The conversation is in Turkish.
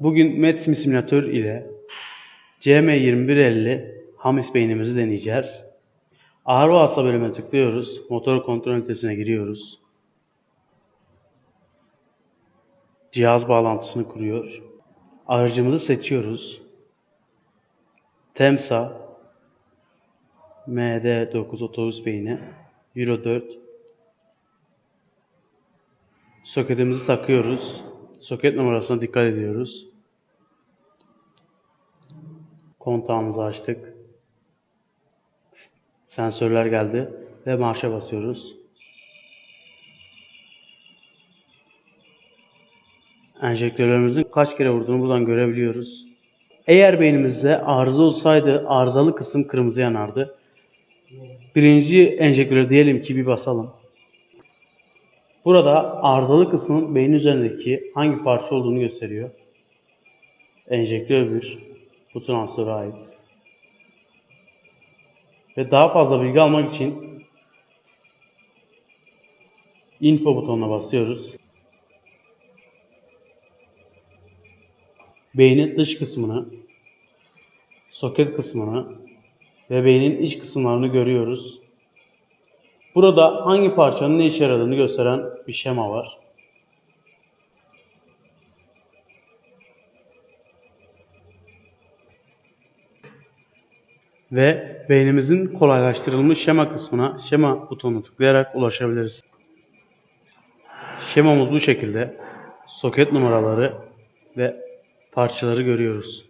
Bugün Metsim simülatör ile CM2150 Hamis beynimizi deneyeceğiz. Ağır vasıta bölümüne tıklıyoruz. Motor kontrol ünitesine giriyoruz. Cihaz bağlantısını kuruyor. Aracımızı seçiyoruz. Temsa MD9 otobüs beyni Euro 4 Soketimizi takıyoruz. Soket numarasına dikkat ediyoruz. Kontağımızı açtık. Sensörler geldi ve marşa basıyoruz. Enjektörlerimizin kaç kere vurduğunu buradan görebiliyoruz. Eğer beynimizde arıza olsaydı arızalı kısım kırmızı yanardı. Birinci enjektörü diyelim ki bir basalım. Burada arızalı kısmın beynin üzerindeki hangi parça olduğunu gösteriyor. Enjektör 1, bu transfere ait. Ve daha fazla bilgi almak için info butonuna basıyoruz. Beynin dış kısmını, soket kısmını ve beynin iç kısımlarını görüyoruz. Burada hangi parçanın ne işe yaradığını gösteren bir şema var. Ve beynimizin kolaylaştırılmış şema kısmına şema butonuna tıklayarak ulaşabiliriz. Şemamız bu şekilde. Soket numaraları ve parçaları görüyoruz.